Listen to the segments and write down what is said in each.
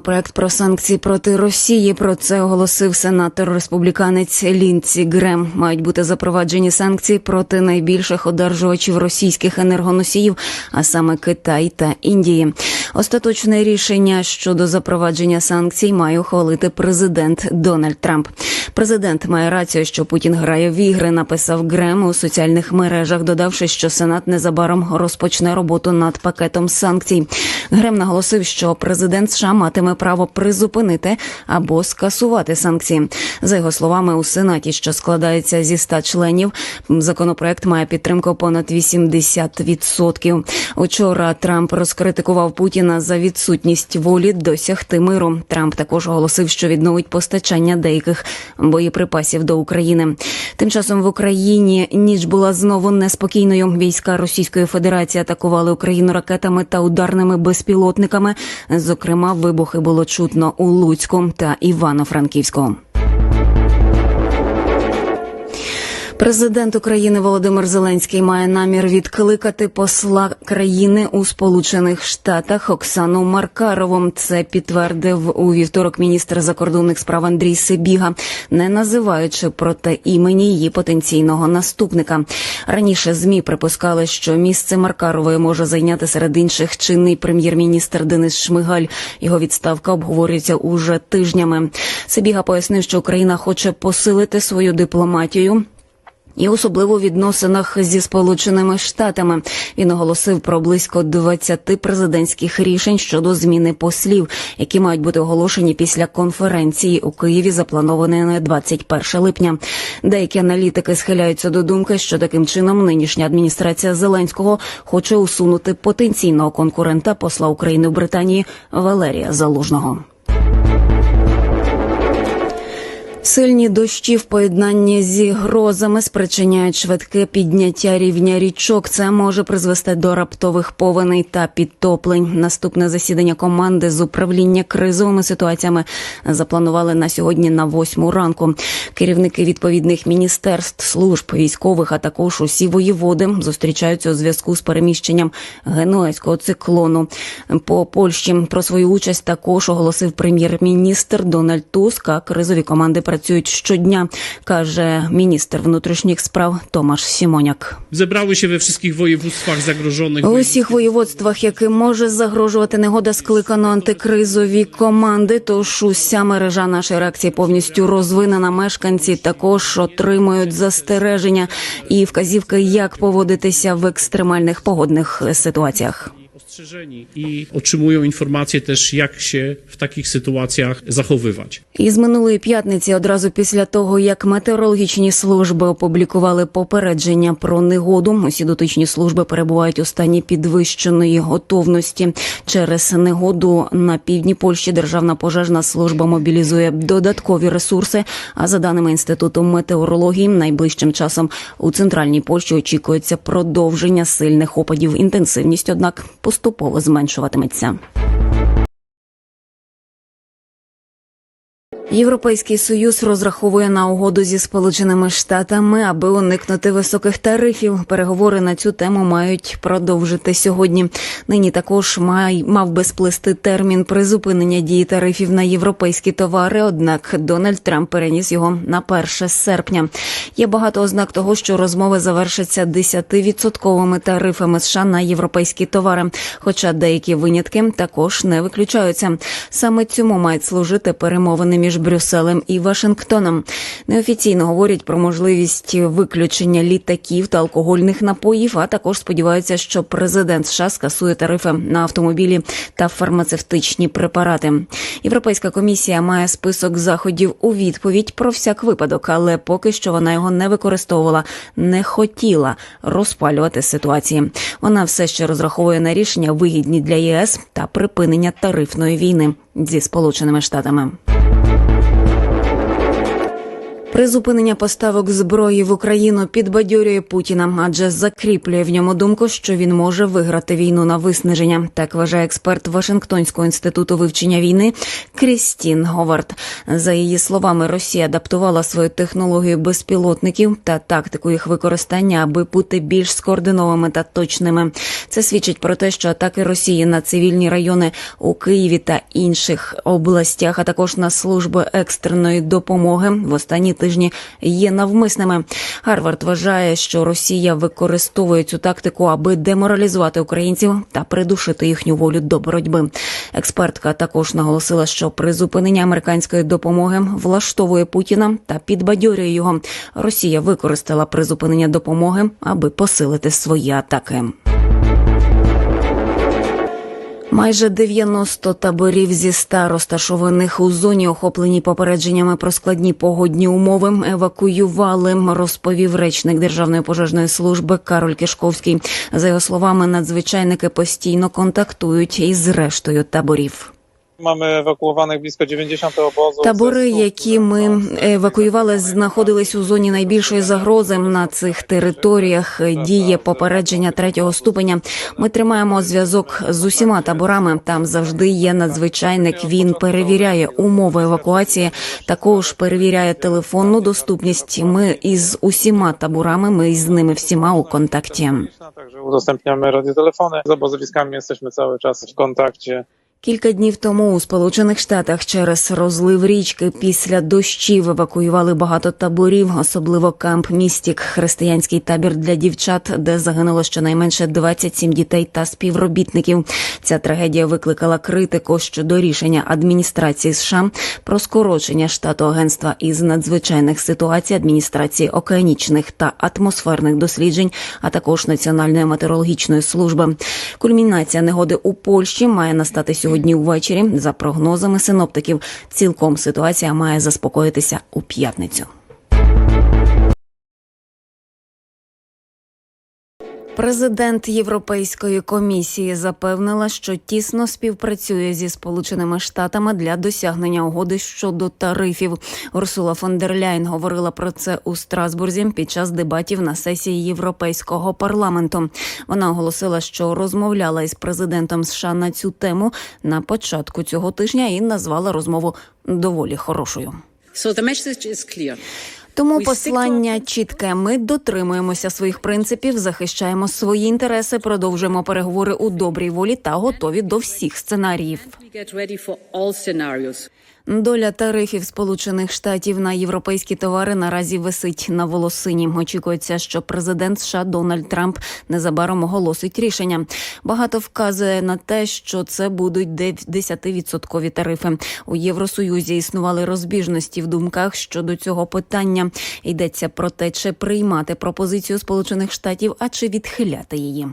Проект про санкції проти Росії про це оголосив сенатор республіканець Лінці Грем. Мають бути запроваджені санкції проти найбільших одержувачів російських енергоносіїв, а саме Китай та Індії. Остаточне рішення щодо запровадження санкцій має ухвалити президент Дональд Трамп. Президент має рацію, що Путін грає в ігри. Написав Грем у соціальних мережах, додавши, що Сенат незабаром розпочне роботу над пакетом санкцій. Грем наголосив, що президент США матиме право призупинити або скасувати санкції. За його словами, у сенаті, що складається зі 100 членів, законопроект має підтримку понад 80%. Учора Трамп розкритикував Путіна за відсутність волі досягти миру. Трамп також оголосив, що відновить постачання деяких боєприпасів до України. Тим часом в Україні ніч була знову неспокійною. Війська Російської Федерації атакували Україну ракетами та ударними безпілотниками. Зокрема, вибухи було чутно у Луцьку та Івано-Франківську. Президент України Володимир Зеленський має намір відкликати посла країни у Сполучених Штатах Оксану Маркарову. Це підтвердив у вівторок міністр закордонних справ Андрій Сибіга, не називаючи проте імені її потенційного наступника. Раніше змі припускали, що місце Маркарової може зайняти серед інших чинний прем'єр-міністр Денис Шмигаль. Його відставка обговорюється уже тижнями. Сибіга пояснив, що Україна хоче посилити свою дипломатію і особливо у відносинах зі сполученими штатами. Він оголосив про близько 20 президентських рішень щодо зміни послів, які мають бути оголошені після конференції у Києві, запланованої на 21 липня. Деякі аналітики схиляються до думки, що таким чином нинішня адміністрація Зеленського хоче усунути потенційного конкурента посла України в Британії Валерія Залужного. Сильні дощі в поєднанні зі грозами спричиняють швидке підняття рівня річок. Це може призвести до раптових повеней та підтоплень. Наступне засідання команди з управління кризовими ситуаціями запланували на сьогодні на восьму ранку. Керівники відповідних міністерств, служб військових, а також усі воєводи зустрічаються у зв'язку з переміщенням генуезького циклону. По Польщі про свою участь також оголосив прем'єр-міністр Дональд Туск. А кризові команди працюють щодня, каже міністр внутрішніх справ Томаш Сімоняк. Zebrały się we wszystkich województwach zagrożonych. У усіх воєводствах, яким може загрожувати негода, скликано антикризові команди. Тож уся мережа нашої реакції повністю розвинена. Мешканці також отримують застереження і вказівки, як поводитися в екстремальних погодних ситуаціях. I otrzymują informacje też, jak się w takich sytuacjach zachowywać. Із минулої п'ятниці, одразу після того, як метеорологічні служби опублікували попередження про негоду, усі дотичні служби перебувають у стані підвищеної готовності. Через негоду на півдні Польщі Державна пожежна служба мобілізує додаткові ресурси. А за даними інституту метеорології, найближчим часом у центральній Польщі очікується продовження сильних опадів. Інтенсивність, однак, поступово зменшуватиметься. Європейський союз розраховує на угоду зі сполученими штатами, аби уникнути високих тарифів. Переговори на цю тему мають продовжити сьогодні. Нині також май мав би сплести термін призупинення дії тарифів на європейські товари. Однак Дональд Трамп переніс його на 1 серпня. Є багато ознак того, що розмови завершаться 10-відсотковими тарифами США на європейські товари. Хоча деякі винятки також не виключаються. Саме цьому мають служити перемовини між Брюсселем і Вашингтоном. Неофіційно говорять про можливість виключення літаків та алкогольних напоїв. А також сподіваються, що президент США скасує тарифи на автомобілі та фармацевтичні препарати. Європейська комісія має список заходів у відповідь про всяк випадок, але поки що вона його не використовувала, не хотіла розпалювати ситуації. Вона все ще розраховує на рішення вигідні для ЄС та припинення тарифної війни зі Сполученими Штатами. Призупинення поставок зброї в Україну підбадьорює Путіна, адже закріплює в ньому думку, що він може виграти війну на виснаження. Так вважає експерт Вашингтонського інституту вивчення війни Крістін Говард. За її словами, Росія адаптувала свою технологію безпілотників та тактику їх використання, аби бути більш скоординованими та точними. Це свідчить про те, що атаки Росії на цивільні райони у Києві та інших областях, а також на служби екстреної допомоги в останні тижні є навмисними. Гарвард вважає, що Росія використовує цю тактику, аби деморалізувати українців та придушити їхню волю до боротьби. Експертка також наголосила, що призупинення американської допомоги влаштовує Путіна та підбадьорює його. Росія використала призупинення допомоги, аби посилити свої атаки. Майже 90 таборів зі 100 розташованих у зоні, охоплені попередженнями про складні погодні умови, евакуювали, розповів речник Державної пожежної служби Кароль Кишковський. За його словами, надзвичайники постійно контактують із рештою таборів. Mamy ewakuowanych blisko 90 obozów. Табори, які ми евакуювали, знаходились у зоні найбільшої загрози. На цих територіях діє попередження третього ступеня. Ми тримаємо зв'язок з усіма таборами. Там завжди є надзвичайник. Він перевіряє умови евакуації. Також перевіряє телефонну доступність. Ми із усіма таборами. Ми з ними всіма у контакті. Także udostępniamy radiotelefony. Z obozowiskami jesteśmy cały czas w kontakcie. Кілька днів тому у Сполучених Штатах через розлив річки після дощів евакуювали багато таборів, особливо камп Містік, християнський табір для дівчат, де загинуло щонайменше 27 дітей та співробітників. Ця трагедія викликала критику щодо рішення адміністрації США про скорочення штату агентства із надзвичайних ситуацій, адміністрації океанічних та атмосферних досліджень, а також Національної метеорологічної служби. Кульмінація негоди у Польщі має настати сьогодні ввечері. За прогнозами синоптиків, цілком ситуація має заспокоїтися у п'ятницю. Президент Європейської комісії запевнила, що тісно співпрацює зі Сполученими Штатами для досягнення угоди щодо тарифів. Урсула фон дер Ляйн говорила про це у Страсбурзі під час дебатів на сесії Європейського парламенту. Вона оголосила, що розмовляла із президентом США на цю тему на початку цього тижня і назвала розмову доволі хорошою. So the message is clear. Тому послання чітке. Ми дотримуємося своїх принципів, захищаємо свої інтереси, продовжуємо переговори у добрій волі та готові до всіх сценаріїв. Доля тарифів Сполучених Штатів на європейські товари наразі висить на волосині. Очікується, що президент США Дональд Трамп незабаром оголосить рішення. Багато вказує на те, що це будуть 10% тарифи. У Євросоюзі існували розбіжності в думках щодо цього питання. Йдеться про те, чи приймати пропозицію Сполучених Штатів, а чи відхиляти її.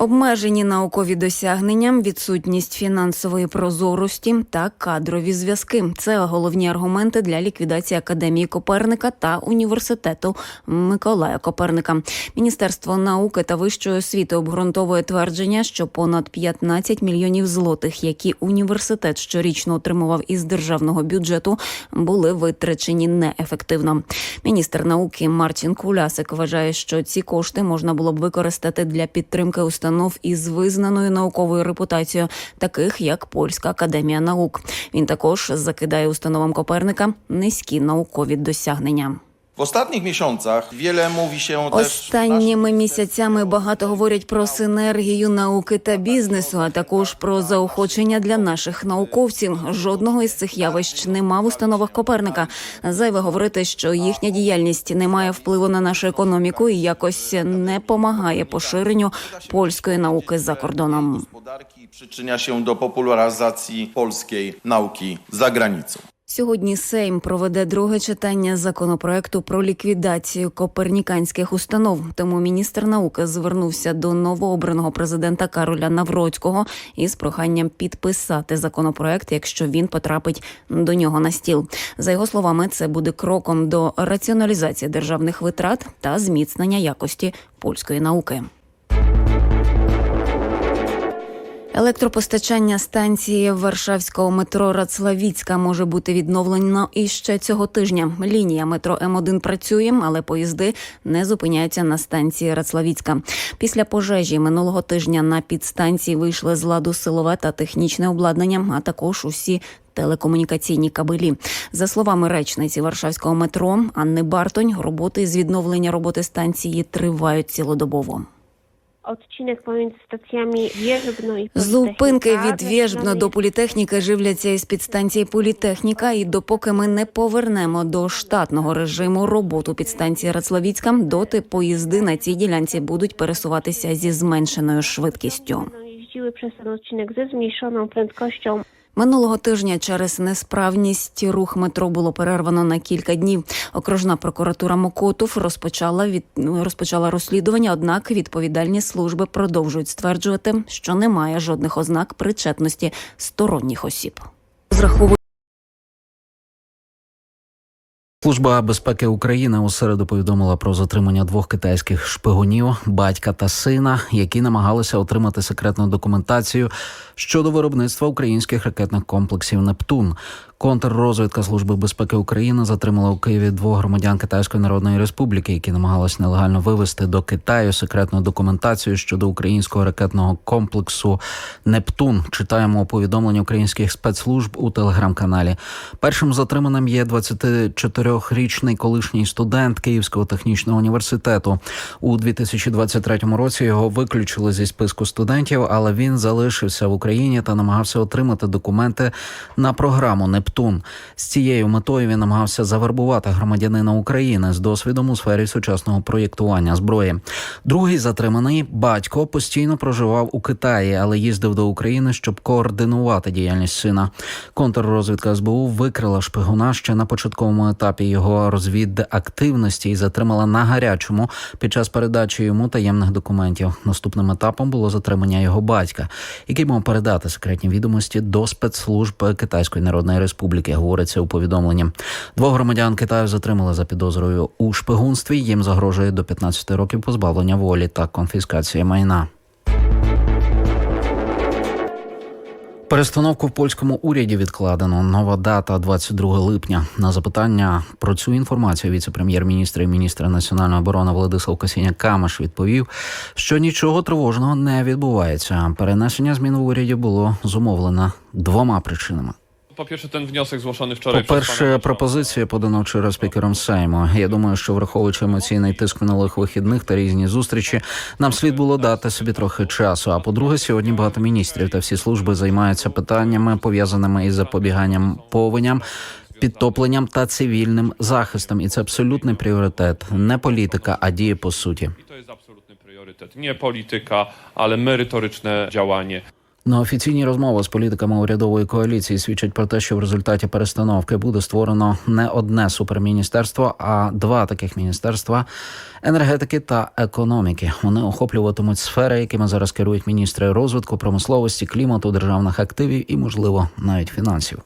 Обмежені наукові досягнення, відсутність фінансової прозорості та кадрові зв'язки це головні аргументи для ліквідації академії Коперника та університету Миколая Коперника. Міністерство науки та вищої освіти обґрунтовує твердження, що понад 15 мільйонів злотих, які університет щорічно отримував із державного бюджету, були витрачені неефективно. Міністр науки Мартін Кулясик вважає, що ці кошти можна було б використати для підтримки установ із визнаною науковою репутацією, таких як Польська академія наук. Він також закидає установам Коперника низькі наукові досягнення. W ostatnich miesiącach wiele mówi się. Останніми місяцями багато говорять про синергію науки та бізнесу, а також про заохочення для наших науковців. Жодного із цих явищ нема в установах Коперника. Зайве говорити, що їхня діяльність не має впливу на нашу економіку і якось не помагає поширенню польської науки за кордоном. Gospodarki przyczynia się do popularyzacji polskiej nauki za granicą. Сьогодні Сейм проведе друге читання законопроекту про ліквідацію коперніканських установ. Тому міністр науки звернувся до новообраного президента Кароля Навроцького із проханням підписати законопроект, якщо він потрапить до нього на стіл. За його словами, це буде кроком до раціоналізації державних витрат та зміцнення якості польської науки. Електропостачання станції Варшавського метро Рацлавіцька може бути відновлено і ще цього тижня. Лінія метро М1 працює, але поїзди не зупиняються на станції Рацлавіцька. Після пожежі минулого тижня на підстанції вийшли з ладу силове та технічне обладнання, а також усі. Телекомунікаційні кабелі за словами речниці Варшавського метро Анни Бартонь, роботи з відновлення роботи станції тривають цілодобово. Odcinek pomiędzy stacjami Wierzbno i Зупинки від Вєжбно до політехніки живляться із підстанції Політехніка. І допоки ми не повернемо до штатного режиму роботу підстанції Рацлавіцька, доти поїзди на цій ділянці будуть пересуватися зі зменшеною швидкістю. jeździły przez ten odcinek ze zmniejszoną prędkością. Минулого тижня через несправність рух метро було перервано на кілька днів. Окружна прокуратура Мокотов розпочала від розпочала розслідування. Однак відповідальні служби продовжують стверджувати, що немає жодних ознак причетності сторонніх осіб. Зраховують Служба безпеки України у середу повідомила про затримання двох китайських шпигунів, батька та сина, які намагалися отримати секретну документацію щодо виробництва українських ракетних комплексів Нептун. Контррозвідка Служби безпеки України затримала у Києві двох громадян Китайської Народної Республіки, які намагалися нелегально вивезти до Китаю секретну документацію щодо українського ракетного комплексу Нептун. Читаємо повідомлення українських спецслужб у телеграм-каналі. Першим затриманим є 24-річний колишній студент Київського технічного університету. У 2023 році його виключили зі списку студентів, але він залишився в Україні та намагався отримати документи на програму Нептун. З цією метою він намагався завербувати громадянина України з досвідом у сфері сучасного проєктування зброї. Другий затриманий батько постійно проживав у Китаї, але їздив до України, щоб координувати діяльність сина. Контррозвідка СБУ викрила шпигуна ще на початковому етапі його розвідактивності і затримала на гарячому під час передачі йому таємних документів. Наступним етапом було затримання його батька, який мав передати секретні відомості до спецслужб Китайської Народної Республіки. Говориться у повідомленні. Двох громадян Китаю затримали за підозрою у шпигунстві. Їм загрожує до 15 років позбавлення волі та конфіскація майна. Перестановку в польському уряді відкладено. Нова дата 22 липня. На запитання про цю інформацію віце-прем'єр-міністр і міністр національної оборони Владислав Косіня Камаш відповів, що нічого тривожного не відбувається. Перенесення змін в уряді було зумовлено двома причинами. Po pierwsze, ten wniosek zgłoszony wczoraj По-перше, пропозиція подана вчора спікером Сейму. Я думаю, що враховуючи емоційний тиск минулих вихідних та різні зустрічі, нам слід було дати собі трохи часу. А по-друге, сьогодні багато міністрів та всі служби займаються питаннями пов'язаними із запобіганням повеням. Підтопленням та цивільним захистом, і це абсолютний пріоритет, не політика, а дії по суті. I to jest absolutny priorytet. Nie polityka, ale merytoryczne działanie. На офіційні розмови з політиками урядової коаліції свідчать про те, що в результаті перестановки буде створено не одне суперміністерство, а два таких міністерства енергетики та економіки. Вони охоплюватимуть сфери, якими зараз керують міністри розвитку, промисловості, клімату, державних активів і, можливо, навіть фінансів.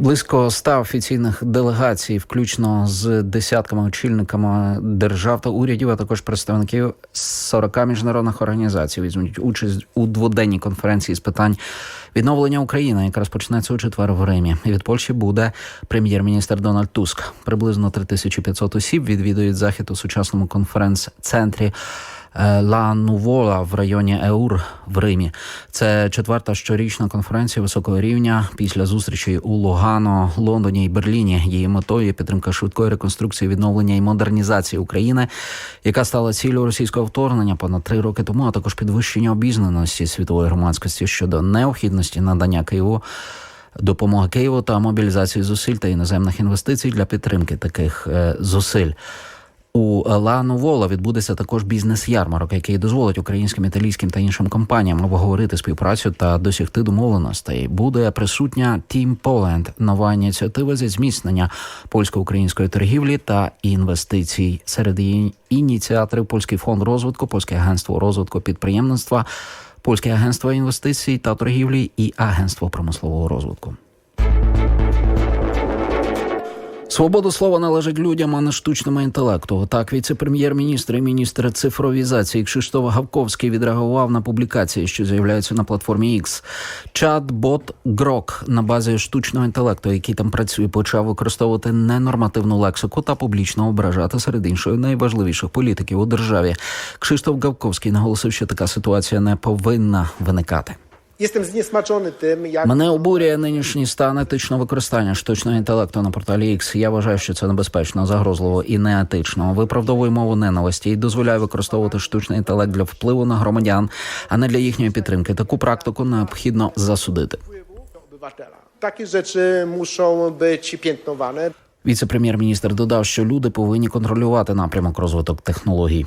Близько ста офіційних делегацій, включно з десятками очільниками держав та урядів, а також представників 40 міжнародних організацій, візьмуть участь у дводенній конференції з питань відновлення України, яка розпочнеться у четвер в Римі. І від Польщі буде прем'єр-міністр Дональд Туск. Приблизно 3500 осіб відвідують захід у сучасному конференц-центрі. Е, Ла Нувола в районі Еур в Римі. Це четверта щорічна конференція високого рівня після зустрічей у Лугано, Лондоні і Берліні. Її метою підтримка швидкої реконструкції, відновлення і модернізації України, яка стала ціллю російського вторгнення понад три роки тому, а також підвищення обізнаності світової громадськості щодо необхідності надання Києву. Допомоги Києву та мобілізації зусиль та іноземних інвестицій для підтримки таких е, зусиль. У Ла Новола відбудеться також бізнес-ярмарок, який дозволить українським, італійським та іншим компаніям обговорити співпрацю та досягти домовленостей. Буде присутня Team Poland – нова ініціатива зі зміцнення польсько-української торгівлі та інвестицій. Серед її ініціаторів Польський фонд розвитку, Польське агентство розвитку підприємництва, Польське агентство інвестицій та торгівлі і Агентство промислового розвитку. Свобода слова належить людям, а не штучному інтелекту. Так, віце-прем'єр-міністр і міністр цифровізації Кшиштоф Гавковський відреагував на публікації, що з'являються на платформі X. Чат-бот Грок на базі штучного інтелекту, який там працює, почав використовувати ненормативну лексику та публічно ображати серед іншої найважливіших політиків у державі. Кшиштоф Гавковський наголосив, що така ситуація не повинна виникати. Мене обурює нинішній стан етичного використання штучного інтелекту на порталі X. Я вважаю, що це небезпечно, загрозливо і неетично. Виправдовує мову ненависті і дозволяє використовувати штучний інтелект для впливу на громадян, а не для їхньої підтримки. Таку практику необхідно засудити. Takie rzeczy muszą być piętnowane. Віце-прем'єр-міністр додав, що люди повинні контролювати напрямок розвиток технологій.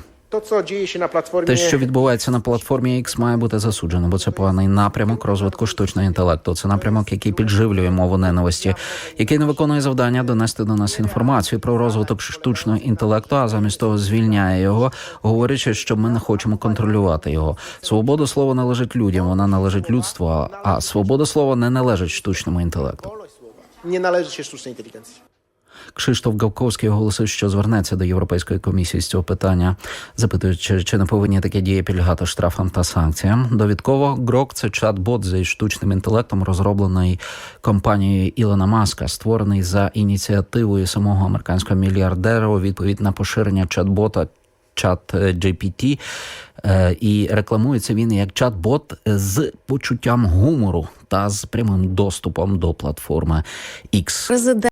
Те, що відбувається на платформі X, має бути засуджено, бо це поганий напрямок розвитку штучного інтелекту. Це напрямок, який підживлює мову ненависті, який не виконує завдання донести до нас інформацію про розвиток штучного інтелекту, а замість того звільняє його, говорячи, що ми не хочемо контролювати його. Свобода слова належить людям, вона належить людству, а- свобода слова не належить штучному інтелекту. należy się sztucznej inteligencji. Кшиштоф Гавковський оголосив, що звернеться до Європейської комісії з цього питання, запитуючи, чи не повинні такі дії підлягати штрафам та санкціям. Довідково Грок це чат-бот зі штучним інтелектом, розроблений компанією Ілона Маска, створений за ініціативою самого американського мільярдера у відповідь на поширення чат-бота чат GPT, е, і рекламується він як чат-бот з почуттям гумору та з прямим доступом до платформи X.